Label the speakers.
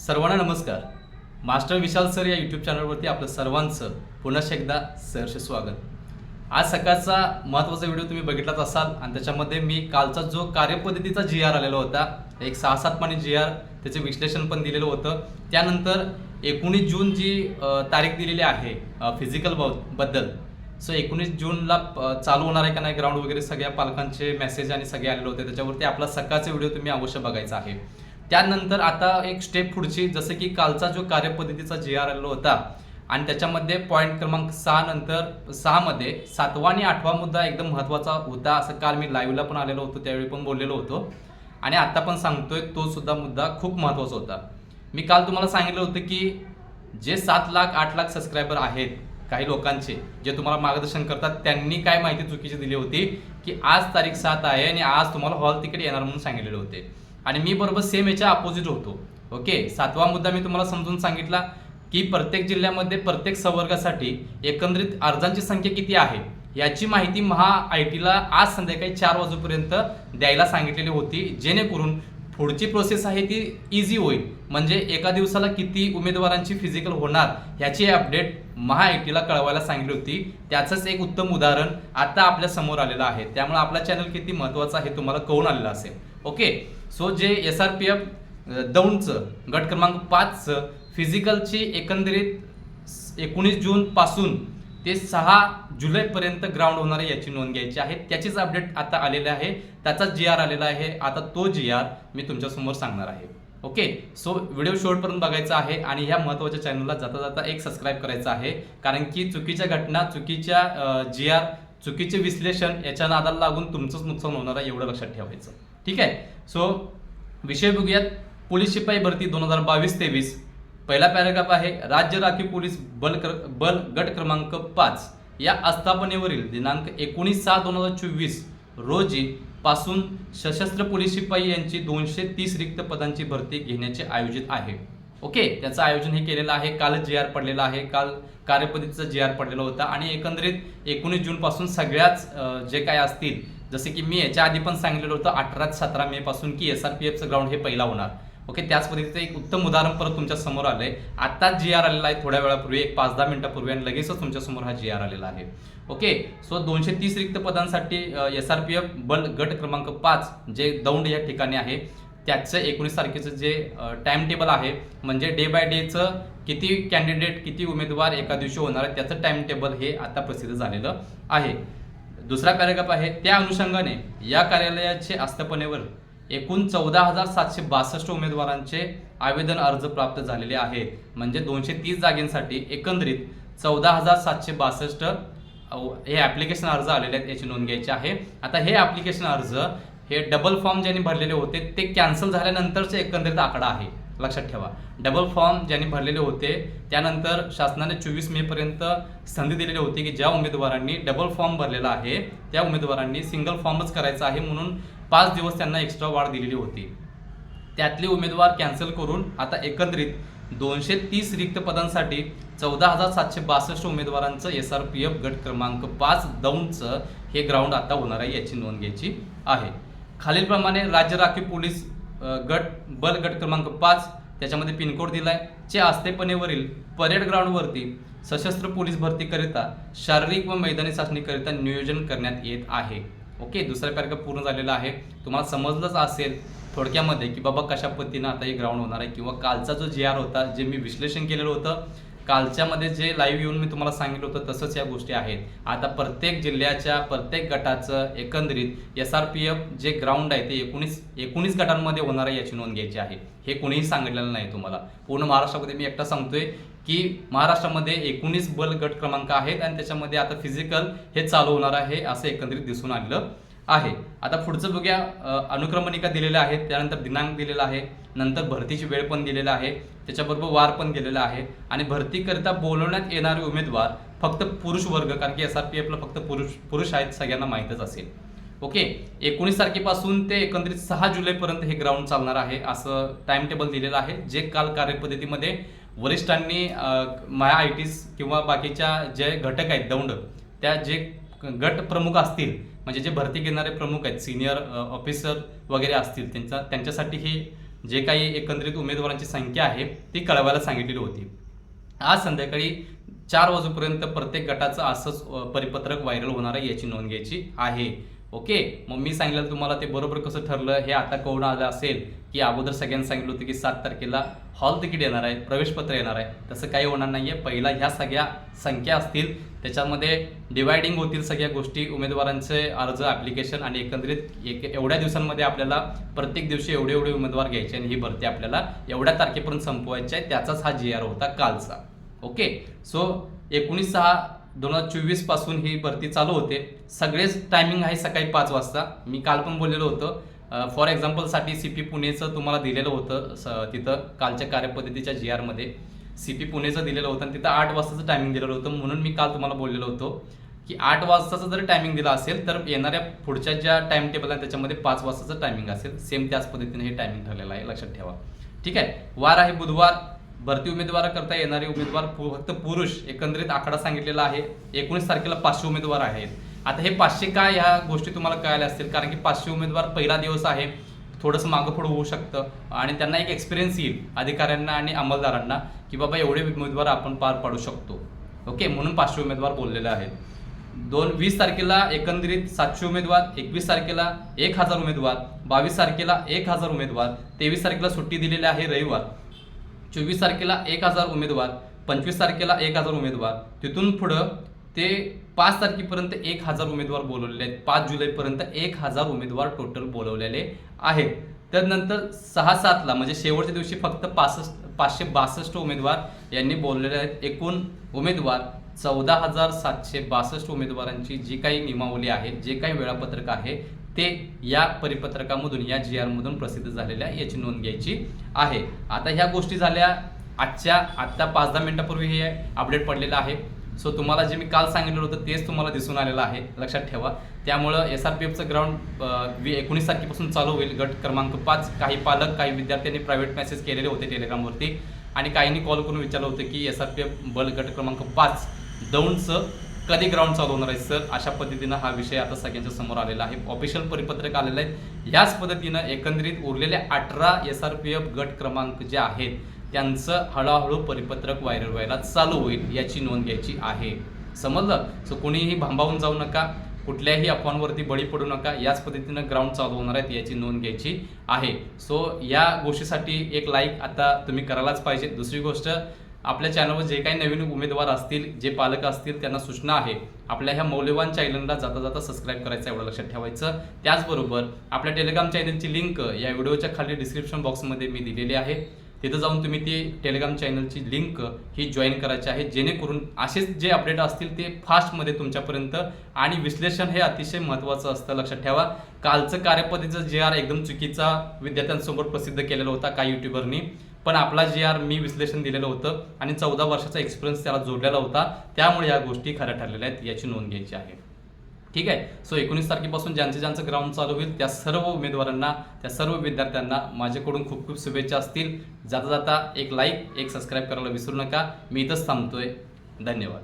Speaker 1: सर्वांना नमस्कार. Master Vishal sir या यूट्यूब चॅनलवरती आपलं सर्वांचं पुन्हा एकदा सहर्ष स्वागत. आज सकाळचा महत्त्वाचा व्हिडिओ तुम्ही बघितलाच असाल आणि त्याच्यामध्ये मी कालचा जो कार्यपद्धतीचा जी आर आलेला होता एक सहा सात पाणी जी आर त्याचे विश्लेषण पण दिलेलं होतं. त्यानंतर एकोणीस जून जी तारीख दिलेली आहे फिजिकलबद्दल. सो एकोणीस जूनला चालू होणार आहे का नाही ग्राउंड वगैरे सगळ्या पालकांचे मेसेज आणि सगळे आलेले होते. त्याच्यावरती आपला सकाळचा व्हिडिओ तुम्ही अवश्य बघायचा आहे. त्यानंतर आता एक स्टेप पुढची जसं की कालचा जो कार्यपद्धतीचा जी आर आलेला होता आणि त्याच्यामध्ये पॉईंट क्रमांक सहा नंतर सहामध्ये सातवा आणि आठवा मुद्दा एकदम महत्त्वाचा होता असं काल मी लाईव्हला पण आलेलो होतो त्यावेळी पण बोललेलो होतो. आणि आता पण सांगतोय तो सुद्धा मुद्दा खूप महत्त्वाचा होता. मी काल तुम्हाला सांगितलं होतं की जे सात लाख आठ लाख सबस्क्रायबर आहेत काही लोकांचे जे तुम्हाला मार्गदर्शन करतात त्यांनी काय माहिती चुकीची दिली होती की आज तारीख सात आहे आणि आज तुम्हाला हॉल तिकीट येणार म्हणून सांगितलेले होते. आणि मी बरोबर सेम याच्या अपोजिट होतो. ओके सातवा मुद्दा मी तुम्हाला समजून सांगितला की प्रत्येक जिल्ह्यामध्ये प्रत्येक संवर्गासाठी एकंदरीत अर्जांची संख्या किती आहे? याची माहिती महा आय टीला आज संध्याकाळी चार वाजेपर्यंत द्यायला सांगितलेली होती. जेणेकरून पुढची प्रोसेस आहे ती इझी होईल. म्हणजे एका दिवसाला किती उमेदवारांची फिजिकल होणार ह्याची अपडेट महा आय टीला कळवायला सांगितली होती. त्याचंच एक उत्तम उदाहरण आता आपल्यासमोर आलेलं आहे. त्यामुळे आपला चॅनल किती महत्त्वाचा आहे तुम्हाला कळून आलेलं असेल. ओके सो जे एस आर पी एफ दौंडचं गट क्रमांक पाचचं फिजिकलची एकंदरीत एकोणीस जूनपासून ते सहा जुलैपर्यंत ग्राउंड होणार आहे याची नोंद घ्यायची आहे. त्याचीच अपडेट आता आलेले आहे. त्याचा जी आर आलेला आहे. आता तो जी आर मी तुमच्यासमोर सांगणार आहे. ओके सो व्हिडिओ शेवटपर्यंत बघायचा आहे आणि ह्या महत्त्वाच्या चॅनलला जाता जाता एक सबस्क्राईब करायचं आहे. कारण की चुकीच्या घटना चुकीच्या जी आर चुकीचे विश्लेषण याच्या नादाला लागून तुमचंच नुकसान होणार आहे एवढं लक्षात ठेवायचं. ठीक आहे? सो विषय बघूयात. पोलीस शिपाई भरती दोन हजार बावीस तेवीस. पहिला पॅराग्राफ आहे राज्य राखीव पोलीस बल क्र बल गट क्रमांक पाच. या आस्थापनेवरील दिनांक एकोणीस सहा दोन हजार चोवीस रोजी पासून सशस्त्र पोलीस शिपाई यांची दोनशे तीस रिक्त पदांची भरती घेण्याचे आयोजित आहे. ओके? त्याचं आयोजन हे केलेलं आहे. कालच जी आर पडलेला आहे. काल कार्यपद्धतीचा जे आर पडलेला होता आणि एकंदरीत एकोणीस जूनपासून सगळ्याच जे काय असतील जसे की मी याच्या आधी पण सांगितलेलं होतं अठरा सतरा मे पासून की एस आर पी एफचं ग्राउंड हे पहिला होणार. ओके त्याच पद्धतीचं एक उत्तम उदाहरण परत तुमच्यासमोर आलंय. आता जी आर आलेला आहे थोड्या वेळापूर्वी एक पाच दहा मिनिटापूर्वी आणि लगेचच तुमच्यासमोर हा जी आर आलेला आहे. ओके सो दोनशे तीस रिक्त पदांसाठी एस आर पी एफ बल गट क्रमांक पाच जे दौंड या ठिकाणी आहे त्याचं एकोणीस तारखेचं जे टाइम टेबल आहे म्हणजे डे बाय डेचं किती कॅन्डिडेट किती उमेदवार एका दिवशी होणार आहे त्याचं टाइम टेबल हे आता प्रसिद्ध झालेलं आहे. दुसरा पॅराग्राफ आहे त्या अनुषंगाने या कार्यालयाचे आस्थापनेवर एकूण चौदा हजार सातशे बासष्ट उमेदवारांचे आवेदन अर्ज प्राप्त झालेले आहे. म्हणजे दोनशे तीस जागेंसाठी एकंदरीत चौदा हजार सातशे बासष्ट हे ॲप्लिकेशन अर्ज आलेले आहेत याची नोंद घ्यायची आहे. आता हे ॲप्लिकेशन अर्ज हे डबल फॉर्म ज्यांनी भरलेले होते ते कॅन्सल झाल्यानंतरचे एकंदरीत आकडा आहे. लक्षात ठेवा. डबल फॉर्म ज्यांनी भरलेले होते त्यानंतर शासनाने चोवीस मे पर्यंत संधी दिलेली होती की ज्या उमेदवारांनी डबल फॉर्म भरलेला आहे त्या उमेदवारांनी सिंगल फॉर्मच करायचा आहे म्हणून पाच दिवस त्यांना एक्स्ट्रा वाढ दिलेली होती. त्यातले उमेदवार कॅन्सल करून आता एकंदरीत दोनशे तीस रिक्त पदांसाठी चौदा हजार सातशे बासष्ट उमेदवारांचं एस आर पी एफ गट क्रमांक पाच दौंडचं हे ग्राउंड आता होणार आहे याची नोंद घ्यायची आहे. खालीलप्रमाणे राज्य राखीव पोलीस गट बल गट क्रमांक पाच त्याच्यामध्ये पिनकोड दिलाय. चे आस्थेपणेवरील परेड ग्राउंडवरती सशस्त्र पोलीस भरतीकरिता शारीरिक व मैदानी चाचणीकरिता नियोजन करण्यात येत आहे. ओके दुसरा पॅराग्राफ पूर्ण झालेला आहे. तुम्हाला समजलंच असेल थोडक्यामध्ये की बाबा कशा पद्धतीनं आता हे ग्राउंड होणार आहे किंवा कालचा जो जे आर होता जे मी विश्लेषण केलेलं होतं कालच्यामध्ये जे लाईव्ह येऊन मी तुम्हाला सांगितलं होतं तसंच या गोष्टी आहेत. आता प्रत्येक जिल्ह्याच्या प्रत्येक गटाचं एकंदरीत एस आर पी एफ जे ग्राउंड आहे ते एकोणीस एकोणीस गटांमध्ये होणार आहे याची नोंद घ्यायची आहे. हे कोणीही सांगितलेलं नाही तुम्हाला. पूर्ण महाराष्ट्रामध्ये मी एकटा सांगतोय की महाराष्ट्रामध्ये एकोणीस बल गट क्रमांक आहेत आणि त्याच्यामध्ये आता फिजिकल हे चालू होणार आहे असं एकंदरीत दिसून आलेलं आहे. आता पुढचं बघूया अनुक्रमणिका दिलेल्या आहेत त्यानंतर दिनांक दिलेला आहे नंतर भरतीची वेळ पण दिलेला आहे त्याच्याबरोबर वार पण दिलेला आहे आणि भरतीकरिता बोलवण्यात येणारे उमेदवार फक्त पुरुष वर्ग कारण की एस आर पी एफला फक्त पुरुष पुरुष आहेत सगळ्यांना माहीतच असेल. ओके एकोणीस तारखेपासून ते एकंदरीत सहा जुलैपर्यंत हे ग्राउंड चालणार आहे असं टाइम टेबल दिलेलं आहे जे काल कार्यपद्धतीमध्ये वरिष्ठांनी माया आय टीस किंवा बाकीच्या जे घटक आहेत दौंड त्या जे गट प्रमुख असतील म्हणजे जे भरती घेणारे प्रमुख आहेत सिनियर ऑफिसर वगैरे असतील त्यांचा त्यांच्यासाठी हे जे काही एकंदरीत उमेदवारांची संख्या आहे ती कळवायला सांगितलेली होती. आज संध्याकाळी चार वाजेपर्यंत प्रत्येक गटाचं असंच परिपत्रक व्हायरल होणार आहे याची नोंद घ्यायची आहे. ओके? मग मी सांगितलं तुम्हाला ते बरोबर कसं ठरलं हे आता कळून आलं असेल की अगोदर सगळ्यांनी सांगितलं होतं की सात तारखेला हॉल तिकीट येणार आहे प्रवेशपत्र येणार आहे. तसं काही होणार नाही आहे पहिला ह्या सगळ्या संख्या असतील. त्याच्यामध्ये डिवायडिंग होतील सगळ्या गोष्टी. उमेदवारांचे अर्ज ॲप्लिकेशन आणि एकंदरीत एक एवढ्या दिवसांमध्ये आपल्याला प्रत्येक दिवशी एवढे एवढे उमेदवार घ्यायचे आणि ही भरती आपल्याला एवढ्या तारखेपर्यंत संपवायची आहे. त्याचाच हा जी आर होता कालचा. ओके? सो एकोणीस सहा दोन हजार चोवीसपासून ही भरती चालू होते. सगळेच टायमिंग आहे सकाळी पाच वाजता. मी काल पण बोललेलो होतं. फॉर एक्झाम्पलसाठी सी पी पुणेचं तुम्हाला दिलेलं होतं स- तिथं कालच्या कार्यपद्धतीच्या जी आरमध्ये सी पी पुणेचं दिलेलं होतं आणि तिथं आठ वाजताचं टायमिंग दिलेलं होतं. म्हणून मी काल तुम्हाला बोललेलो होतो की आठ वाजताचं जर टायमिंग दिलं असेल तर येणाऱ्या पुढच्या ज्या टाइम टेबल आहे त्याच्यामध्ये पाच वाजताचं टायमिंग असेल. सेम त्याच पद्धतीने हे टायमिंग ठरलेलं आहे. लक्षात ठेवा. ठीक आहे? वार आहे बुधवार. भरती उमेदवार करता येणारे उमेदवार फक्त पुरुष एकंदरीत आकडा सांगितलेला आहे. एकोणीस तारखेला पाचशे उमेदवार आहेत. आता हे पाचशे काय ह्या गोष्टी तुम्हाला कळाल्या असतील? कारण की पाचशे उमेदवार पहिला दिवस आहे. थोडंसं मागं पुढं होऊ शकतं. आणि त्यांना एक एक्सपिरियन्स येईल अधिकाऱ्यांना आणि अंमलदारांना की बाबा एवढे उमेदवार आपण पार पाडू शकतो. ओके? म्हणून पाचशे उमेदवार बोललेले आहेत. दोन वीस तारखेला एकंदरीत सातशे उमेदवार एकवीस तारखेला एक हजार उमेदवार बावीस तारखेला एक हजार उमेदवार तेवीस तारखेला सुट्टी दिलेली आहे रविवार. चोवीस तारखेला एक हजार उमेदवार पंचवीस तारखेला एक हजार उमेदवार. तिथून पुढं ते पाच तारखेपर्यंत एक हजार उमेदवार बोलवलेले आहेत. पाच जुलैपर्यंत एक हजार उमेदवार टोटल बोलवलेले आहेत. त्यानंतर सहा सातला म्हणजे शेवटच्या दिवशी फक्त पासष्ट पाचशे बासष्ट उमेदवार यांनी बोललेले आहेत. एकूण उमेदवार चौदा हजार सातशे बासष्ट उमेदवारांची जी काही नियमावली आहे जे काही वेळापत्रक आहे ते या परिपत्रकामधून या जी आरमधून प्रसिद्ध झालेल्या याची नोंद घ्यायची आहे. आता ह्या गोष्टी झाल्या. आजच्या आत्ता पाच दहा मिनिटापूर्वी हे अपडेट पडलेलं आहे. सो तुम्हाला जे मी काल सांगितलं होतं तेच तुम्हाला दिसून आलेलं आहे. लक्षात ठेवा. त्यामुळं एस आर पी एफचं ग्राउंड एकोणीस तारखेपासून चालू होईल. गट क्रमांक पाच काही पालक काही विद्यार्थ्यांनी प्रायव्हेट मेसेज केलेले होते टेलिग्रामवरती आणि काहींनी कॉल करून विचारलं होतं की एस आर पी एफ बल गट क्रमांक पाच दौंडचं कधी ग्राउंड चालू होणार आहे सर अशा पद्धतीनं हा विषय आता सगळ्यांच्या समोर आलेला आहे. ऑफिशियल परिपत्रक आलेलं आहे. याच पद्धतीनं एकंदरीत उरलेले अठरा एस आर पी एफ गट क्रमांक जे आहेत त्यांचं हळूहळू परिपत्रक व्हायरल व्हायला चालू होईल याची नोंद घ्यायची आहे. समजलं? सो कोणीही भांबावून जाऊ नका. कुठल्याही अफवांवरती बळी पडू नका. याच पद्धतीनं ग्राउंड चालू होणार आहेत याची नोंद घ्यायची आहे. सो या गोष्टीसाठी एक लाईक आता तुम्ही करायलाच पाहिजे. दुसरी गोष्ट आपल्या चॅनलवर जे काही नवीन उमेदवार असतील जे पालक असतील त्यांना सूचना आहे. आपल्या ह्या मौल्यवान चॅनलला जाता जाता सबस्क्राईब करायचं एवढं लक्षात ठेवायचं. त्याचबरोबर आपल्या टेलिग्राम चॅनलची लिंक या व्हिडिओच्या खाली डिस्क्रिप्शन बॉक्समध्ये मी दिलेली आहे. तिथं जाऊन तुम्ही ती टेलिग्राम चॅनलची लिंक ही जॉईन करायची आहे. जेणेकरून असेच जे अपडेट असतील ते फास्टमध्ये तुमच्यापर्यंत आणि विश्लेषण हे अतिशय महत्त्वाचं असतं लक्षात ठेवा. कालचं कार्यपद्धतीचं जे आर एकदम चुकीचा विद्यार्थ्यांसमोर प्रसिद्ध केलेला होता काही युट्यूबरनी पण आपला जे आर मी विश्लेषण दिलेलं होतं आणि चौदा वर्षाचा एक्सपिरियन्स त्याला जोडलेला होता. त्यामुळे या गोष्टी खऱ्या ठरलेल्या आहेत याची नोंद घ्यायची आहे. ठीक आहे? सो एकोणीस तारखेपासून ज्यांचं ज्यांचं ग्राउंड चालू होईल त्या सर्व उमेदवारांना त्या सर्व विद्यार्थ्यांना माझ्याकडून खूप खूप शुभेच्छा असतील. जाता जाता एक लाईक एक सबस्क्राईब करायला विसरू नका. मी इथंच थांबतोय. धन्यवाद.